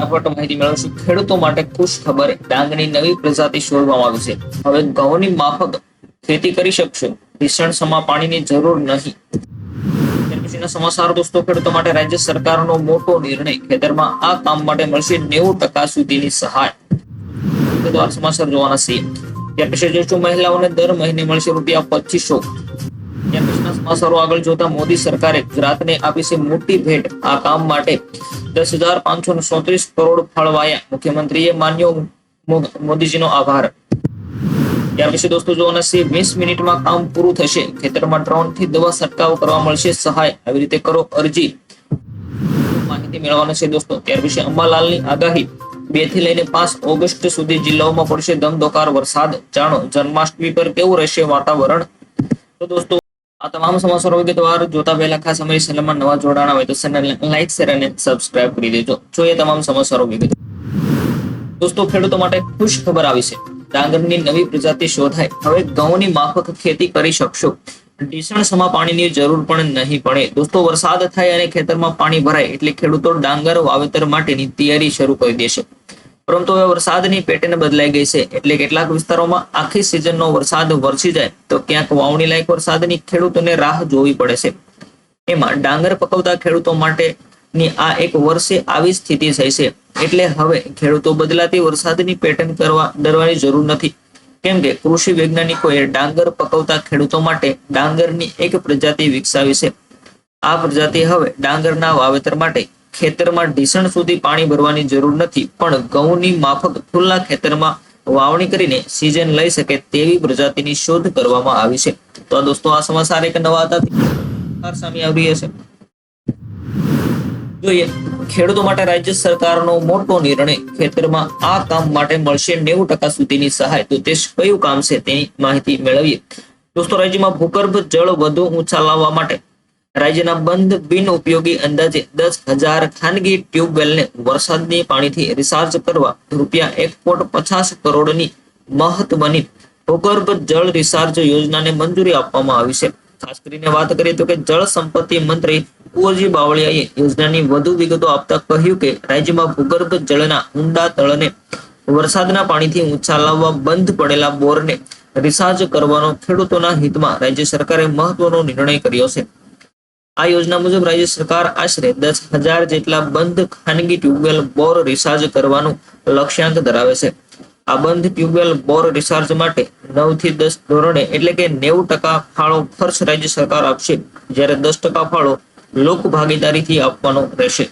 ફટાફટ માહિતી મેળવશું. ખેડૂતો માટે ખુશ ખબર ડાંગની નવી પ્રજાતિ શોધવામાં આવી છે. હવે ઘઉંની માફક ખેતી કરી શકશો. ભીષણ સમા પાણીની જરૂર નહીં. સમાચાર દોસ્તો, ખેડૂતો માટે રાજ્ય સરકારનો મોટો નિર્ણય. ખેતરમાં આ કામ માટે મળશે નેવું ટકા સુધીની સહાય. સમાચાર જોવાના છે. ત્યાર પછી જોશું મહિલાઓને દર મહિને મળશે રૂપિયા પચીસો? આગળ જોતા મોદી સરકારે ગુજરાતને આપી છે મોટી ભેટ. આ કામ માટે દસ હજાર પાંચસો ને ચોત્રીસ કરોડ ફાળવાયા. મુખ્યમંત્રીએ માન્યો મોદીજીનો આભાર. અરજી. માહિતી મેળવવાના છે દોસ્તો. ત્યાર પછી અંબાલાલની આગાહી. બેથી લઈને પાંચ ઓગસ્ટ સુધી જિલ્લાઓમાં પડશે ધમધોકાર વરસાદ. જાણો, જન્માષ્ટમી પર કેવું રહેશે વાતાવરણ? તો દોસ્તો આ તમામ સમાચારો વિગતવાર જોતા પહેલા ખાસ અમારી ચેનલમાં નવા જોડાણા હોય તો ચેનલને શેર અને સબસ્ક્રાઇબ કરી દેજો. જોઈએ તમામ સમાચારો વિગત દોસ્તો, ખેડૂતો માટે ખુશ ખબર આવી છે. ડાંગરની નવી પ્રજાતિ શોધાય. હવે ઘઉંની માફક ખેતી કરી શકશો. ઢીસણ સમા પાણીની જરૂર પણ નહીં પડે. દોસ્તો, વરસાદ થાય અને ખેતરમાં પાણી ભરાય એટલે ખેડૂતો ડાંગર વાવેતર માટેની તૈયારી શરૂ કરી દેશે. પરંતુ હવે વરસાદની પેટર્ન બદલાઈ ગઈ છે. એટલે કેટલાક વિસ્તારોમાં આખી સિઝનનો વરસાદ વરસી જાય તો ક્યાંક વાવણી લાયક વરસાદની ખેડૂતોને રાહ જોવી પડે છે. એમાં ડાંગર પકવતા ખેડૂતો માટેની આ એક વર્ષે આવી સ્થિતિ થઈ છે. એટલે હવે ખેડૂતો બદલાતી વરસાદની પેટર્ન કરવા ડરવાની જરૂર નથી. કેમ કે કૃષિ વૈજ્ઞાનિકોએ ડાંગર પકવતા ખેડૂતો માટે ડાંગરની એક પ્રજાતિ વિકસાવી છે. આ પ્રજાતિ હવે ડાંગરના વાવેતર માટે ખેતરમાં ઢીસણ સુધી પાણી ભરવાની જરૂર નથી, પણ ઘઉંની માફક ખુલ્લા ખેતરમાં વાવણી કરીને સિઝન લઈ શકે તેવી પ્રજાતિની શોધ કરવામાં આવી છે. તો દોસ્તો, આ સમાચાર એક નવા હતા. સામે આવી રહ્યા જોઈએ, ખેડૂતો માટે રાજ્ય સરકારનો મોટો નિર્ણય, ખેતરમાં આ કામ માટે મળશે નેવું ટકા સુધીની સહાય. તો તે કયું કામ છે તેની માહિતી મેળવીએ. દોસ્તો, રાજ્યમાં ભૂગર્ભ જળ વધુ ઊંચા લાવવા માટે રાજ્યના બંધ બિન ઉપયોગી અંદાજે દસ હજાર ખાનગી ટ્યુબવેલને વરસાદની પાણીથી રિચાર્જ કરવા રૂપિયા એક પોઈન્ટ પચાસ કરોડની મહત્વની ભૂગર્ભ જળ રિચાર્જ યોજનાને મંજૂરી આપવામાં આવી છે. ખાસ કરીને વાત કરીએ તો કે જળ સંપત્તિ મંત્રી કુંવરજી બાવળિયાએ યોજનાની વધુ વિગતો આપતા કહ્યું કે રાજ્યમાં ભૂગર્ભ જળના ઊંડા તળને વરસાદના પાણીથી ઊંચા લાવવા બંધ પડેલા બોરને રિચાર્જ કરવાનો ખેડૂતોના હિતમાં રાજ્ય સરકારે મહત્વનો નિર્ણય કર્યો છે. આ યોજના મુજબ રાજ્ય સરકાર આશરે દસ હજાર જેટલા બંધ ખાનગી ટ્યુબવેલ બોર રિચાર્જ કરવાનું લક્ષ્યાંક ધરાવે છે. આ બંધ ટ્યુબવેલ બોર રિચાર્જ માટે નવથી દસ ધોરણે એટલે કે નેવું ટકા ફાળો ખર્ચ રાજ્ય સરકાર આપશે, જ્યારે દસ ટકા ફાળો લોક ભાગીદારીથી આપવાનો રહેશે.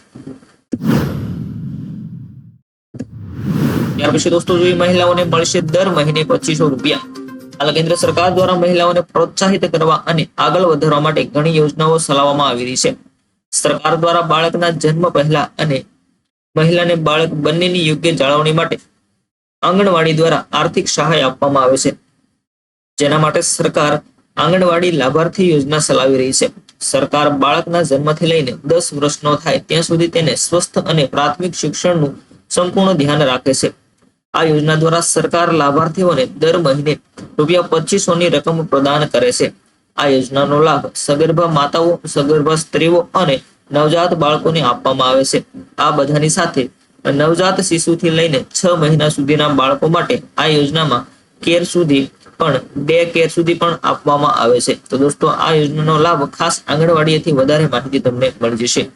ત્યાર પછી દોસ્તો જોઈએ મહિલાઓને મળશે દર મહિને પચીસો રૂપિયા. હાલ કેન્દ્ર સરકાર દ્વારા મહિલાઓને પ્રોત્સાહિત કરવા અને આગળ વધારવા માટે ઘણી યોજનાઓ ચલાવવામાં આવી રહી છે. સરકાર દ્વારા બાળકના જન્મ પહેલા અને મહિલાને બાળક બંનેની યોગ્ય જાળવણી માટે આંગણવાડી દ્વારા આર્થિક સહાય આપવામાં આવે છે. જેના માટે સરકાર આંગણવાડી લાભાર્થી યોજના ચલાવી રહી છે. સરકાર બાળકના જન્મથી લઈને દસ વર્ષનો થાય ત્યાં સુધી તેને સ્વસ્થ અને પ્રાથમિક શિક્ષણનું સંપૂર્ણ ધ્યાન રાખે છે. આ યોજના દ્વારા સરકાર લાભાર્થીઓને દર મહિને રૂપિયા પચીસો ની રકમ પ્રદાન કરે છે. આ યોજનાનો લાભ સગર્ભા માતાઓ, સગર્ભા સ્ત્રીઓ અને નવજાત બાળકોને આપવામાં આવે છે. આ બધાની સાથે નવજાત શિશુથી લઈને છ મહિના સુધીના બાળકો માટે આ યોજનામાં કેર સુધી પણ, બે કેર સુધી પણ આપવામાં આવે છે. તો દોસ્તો, આ યોજનાનો લાભ ખાસ આંગણવાડીએથી વધારે માહિતી તમને મળી જશે.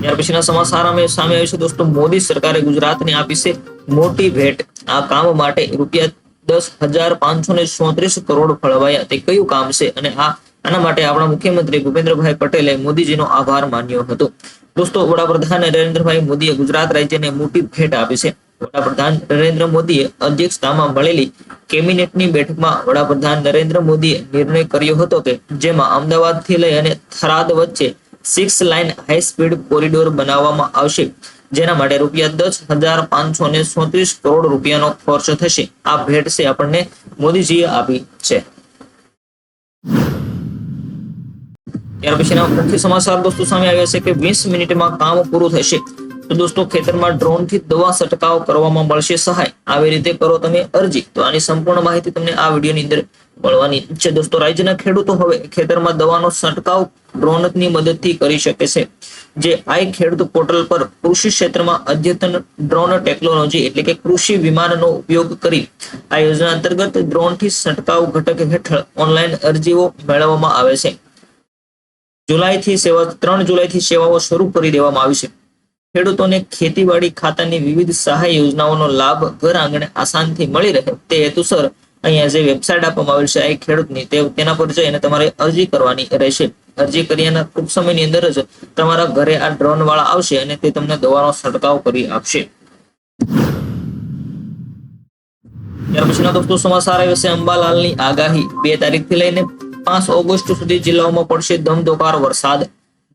ત્યાર પછીના સમાચાર સામે આવ્યું છે દોસ્તો, મોદી સરકારે ગુજરાતને આપી છે મોટી ભેટ. આ કામ માટે રૂપિયા દસ હજાર પાંચસો ને ચોત્રીસ કરોડ ફળવાયા. તે કયું કામ છે? અને આ આના માટે આપણા મુખ્યમંત્રી ભૂપેન્દ્રભાઈ પટેલે મોદીજીનો આભાર માન્યો હતો. દોસ્તો, વડાપ્રધાન નરેન્દ્રભાઈ મોદીએ ગુજરાત રાજ્યને મોટી ભેટ આપી છે. વડાપ્રધાન નરેન્દ્ર મોદીએ અધ્યક્ષતામાં મળેલી કેબિનેટની બેઠકમાં વડાપ્રધાન નરેન્દ્ર મોદીએ નિર્ણય કર્યો હતો કે, જેમાં અમદાવાદથી લઈ અને થરાદ વચ્ચે six lane high speed corridor બનાવવામાં આવશે. જેના માટે રૂપિયા દસ હજાર પાંચસો ને સોત્રીસ કરોડ રૂપિયાનો ખર્ચ થશે. આ ભેટ છે આપણને મોદીજીએ આપી છે. ત્યાર પછીના મુખ્ય સમાચાર દોસ્તો સામે આવ્યા છે કે વીસ મિનિટમાં કામ પૂરું થશે. તો દોસ્તો, ખેતરમાં ડ્રોનથી દવા છંટકાવ કરવામાં મળશે સહાય. આવી રીતે કરો તમે અરજી. તો આની સંપૂર્ણ માહિતી તમને આ વિડીયોની અંદર મળવાની છે. દોસ્તો, રાજ્યના ખેડૂતો હવે ખેતરમાં દવાનો છંટકાવ ડ્રોનની મદદથી કરી શકે છે. જે આઈ ખેડૂત પોર્ટલ પર કૃષિ ક્ષેત્રમાં અદ્યતન ડ્રોન ટેકનોલોજી એટલે કે કૃષિ વિમાનનો ઉપયોગ કરી આ યોજના અંતર્ગત ડ્રોનથી છંટકાવ ઘટક હેઠળ ઓનલાઈન અરજીઓ મેળવવામાં આવે છે. જુલાઈથી સેવા, ત્રણ જુલાઈથી સેવાઓ શરૂ કરી દેવામાં આવી છે. ખેડૂતોને ખેતીવાડી ખાતાની વિવિધ સહાય યોજનાઓનો લાભ ઘર આંગણે આસાનથી મળી રહે તે હેતુસર અહીંયા જે વેબસાઇટ આપવામાં આવેલ છે, આ ખેડૂતની તેના પર જઈને તમારે અરજી કરવાની રહેશે. અરજી કર્યાના ટૂંક સમયની અંદર જ તમારા ઘરે આ ડ્રોન વાળા આવશે અને તે તમને દવાનો છંટકાવ કરી આપશે. આગાહી. બે તારીખથી લઈને પાંચ ઓગસ્ટ સુધી જિલ્લાઓમાં પડશે ધમધોકાર વરસાદ.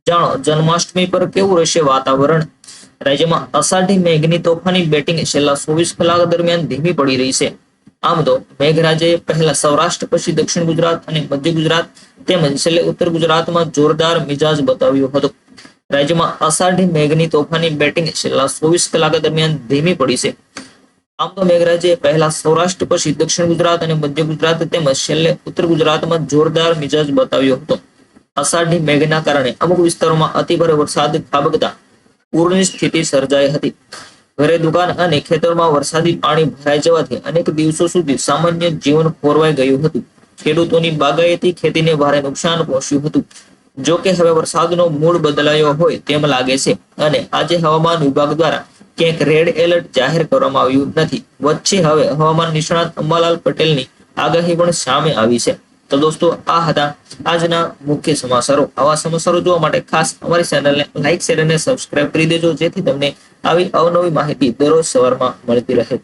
જાણો, જન્માષ્ટમી પર કેવું રહેશે વાતાવરણ? રાજ્યમાં અષાઢી મેઘની તોફાની બેટિંગ છેલ્લા ચોવીસ કલાક દરમિયાન ધીમી પડી રહી છે. આમ તો મેઘરાજાએ પહેલા સૌરાષ્ટ્ર, પછી દક્ષિણ ગુજરાત અને મધ્ય ગુજરાત તેમજ છેલ્લે ઉત્તર ગુજરાતમાં જોરદાર મિજાજ બતાવ્યો હતો. રાજ્યમાં અષાઢી મેઘની તોફાની બેટિંગ છેલ્લા ચોવીસ કલાક દરમિયાન ધીમી પડી છે. આમ તો મેઘરાજાએ પહેલા સૌરાષ્ટ્ર, પછી દક્ષિણ ગુજરાત અને મધ્ય ગુજરાત તેમજ છેલ્લે ઉત્તર ગુજરાતમાં જોરદાર મિજાજ બતાવ્યો હતો. અષાઢી મેઘના કારણે અમુક વિસ્તારોમાં અતિભારે વરસાદ ખાબકતા પૂરની સ્થિતિ સર્જાઈ હતી. ઘરે દુકાન અને ખેતરમાં વરસાદી પાણી ભરાઈ જવાથી અનેક દિવસો સુધી સામાન્ય જીવન ખોરવાઈ ગયું હતું. ખેડૂતોની બાગાયતી ખેતીને ભારે નુકસાન પહોંચ્યું હતું. જો કે હવે વરસાદનો મૂળ બદલાયો હોય તેમ લાગે છે અને આજે હવામાન વિભાગ દ્વારા ક્યાંક રેડ એલર્ટ જાહેર કરવામાં આવ્યું નથી. વચ્ચે હવે હવામાન નિષ્ણાત અંબાલાલ પટેલની આગાહી પણ સામે આવી છે. તો દોસ્તો, આ હતા આજના મુખ્ય સમાચારો. આવા સમાચારો જોવા માટે ખાસ અમારી ચેનલને લાઈક શેર અને સબસ્ક્રાઇબ કરી દેજો, જેથી તમને આવી અવનવી માહિતી દરરોજ સવારમાં મળતી રહે.